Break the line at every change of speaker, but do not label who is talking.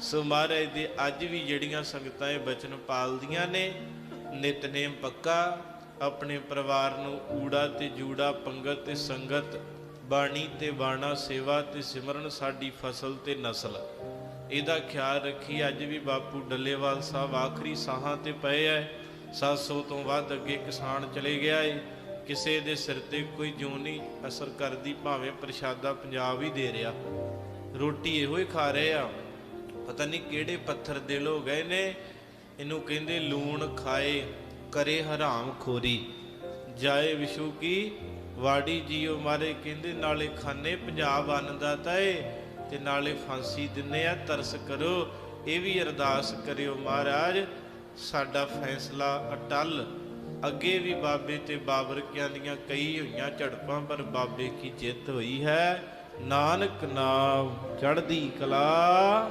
ਸੋ ਮਹਾਰਾਜ ਦੇ ਅੱਜ ਵੀ ਜਿਹੜੀਆਂ ਸੰਗਤਾਂ ਇਹ ਬਚਨ ਪਾਲਦੀਆਂ ਨੇ, ਨਿਤਨੇਮ ਪੱਕਾ, ਆਪਣੇ ਪਰਿਵਾਰ ਨੂੰ ਊੜਾ ਤੇ ਜੂੜਾ, ਪੰਗਤ ਤੇ ਸੰਗਤ, ਬਾਣੀ ਤੇ ਬਾਣਾ, ਸੇਵਾ ਤੇ ਸਿਮਰਨ ਸਾਡੀ ਫਸਲ ਤੇ ਨਸਲ। ਇਹਦਾ ਖਿਆਲ ਰੱਖੀ ਅੱਜ ਵੀ ਬਾਪੂ ਡੱਲੇਵਾਲ ਸਾਹਿਬ ਆਖਰੀ ਸਾਹਾਂ ਤੇ ਪਏ ਐ। 700 ਤੋਂ ਵੱਧ ਅੱਗੇ ਕਿਸਾਨ ਚਲੇ ਗਿਆ ਏ। ਕਿਸੇ ਦੇ ਸਿਰ ਤੇ ਕੋਈ ਜੂੰ ਨਹੀਂ ਅਸਰ ਕਰਦੀ, ਭਾਵੇਂ ਪ੍ਰਸ਼ਾਦਾ ਪੰਜਾਬ ਹੀ ਦੇ ਰਿਹਾ। ਰੋਟੀ ਇਹੋ ਹੀ ਖਾ ਰਹੇ ਆ। ਪਤਾ ਨਹੀਂ ਕਿਹੜੇ ਪੱਥਰ ਦਿਲ ਹੋ ਗਏ ਨੇ। ਇਹਨੂੰ ਕਹਿੰਦੇ ਲੂਣ ਖਾਏ, ਕਰੇ ਹਰਾਮ ਖੋਰੀ। ਜਾਏ ਵਿਸ਼ੂ ਕੀ? ਵਾੜੀ ਜੀਓ ਮਾਰੇ ਕਹਿੰਦੇ ਨਾਲੇ ਖਾਨੇ ਪੰਜਾਬ ਆਨੰਦਾਤਾ ਤਾਏ, ਤੇ ਨਾਲੇ ਫਾਂਸੀ ਦਿੰਨੇ ਆ, ਤਰਸ ਕਰੋ। ਇਹ ਵੀ ਅਰਦਾਸ ਕਰਿਓ ਮਹਾਰਾਜ, ਸਾਡਾ ਫੈਸਲਾ ਅਟਲ। ਅੱਗੇ ਵੀ ਬਾਬੇ ਤੇ ਬਾਬਰ ਕਿਆਂ ਦੀਆਂ ਕਈ ਹੋਈਆਂ ਝੜਪਾਂ, ਪਰ ਬਾਬੇ ਕੀ ਜਿੱਤ ਹੋਈ ਹੈ? ਨਾਨਕ ਨਾਮ ਚੜ੍ਹਦੀ ਕਲਾ।